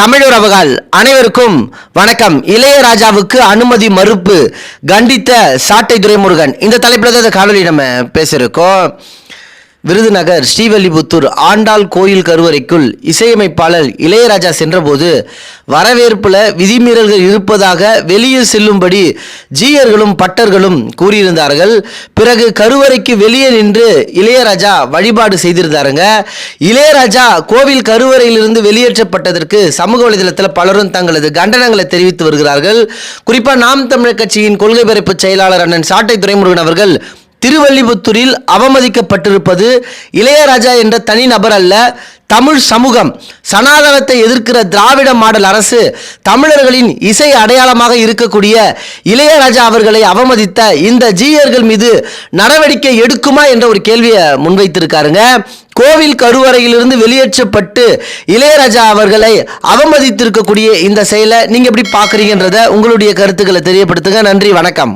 தமிழுறவுகள் அனைவருக்கும் வணக்கம். இளையராஜாவுக்கு அனுமதி மறுப்பு கண்டித்த சாட்டை துரைமுருகன். இந்த தலைப்பில் தான் இந்த காணொலி நம்ம பேசியிருக்கோம். விருதுநகர் ஸ்ரீவல்லிபுத்தூர் ஆண்டாள் கோயில் கருவறைக்குள் இசையமைப்பாளர் இளையராஜா சென்றபோது வரவேற்புல விதிமீறல்கள் இருப்பதாக வெளியே செல்லும்படி ஜீயர்களும் பட்டர்களும் கூறியிருந்தார்கள். பிறகு கருவறைக்கு வெளியே நின்று இளையராஜா வழிபாடு செய்திருந்தாருங்க. இளையராஜா கோவில் கருவறையிலிருந்து வெளியேற்றப்பட்டதற்கு சமூக வலைதளத்தில் பலரும் தங்களது கண்டனங்களை தெரிவித்து வருகிறார்கள். குறிப்பாக நாம் தமிழர் கட்சியின் கொள்கை பரப்பு செயலாளர் அண்ணன் சாட்டை துரைமுருகன் அவர்கள் திருவல்லிபுத்தூரில் அவமதிக்கப்பட்டிருப்பது இளையராஜா என்ற தனி நபர் அல்ல தமிழ் சமூகம். சனாதனத்தை எதிர்க்கிற திராவிட மாடல் அரசு தமிழர்களின் இசை அடையாளமாக இருக்கக்கூடிய இளையராஜா அவர்களை அவமதித்த இந்த ஜீயர்கள் மீது நடவடிக்கை எடுக்குமா என்ற ஒரு கேள்வியை முன்வைத்திருக்காருங்க. கோவில் கருவறையிலிருந்து வெளியேற்றப்பட்டு இளையராஜா அவர்களை அவமதித்திருக்கக்கூடிய இந்த செயலை நீங்கள் எப்படி பார்க்குறீங்கன்றத உங்களுடைய கருத்துக்களை தெரியப்படுத்துங்க. நன்றி வணக்கம்.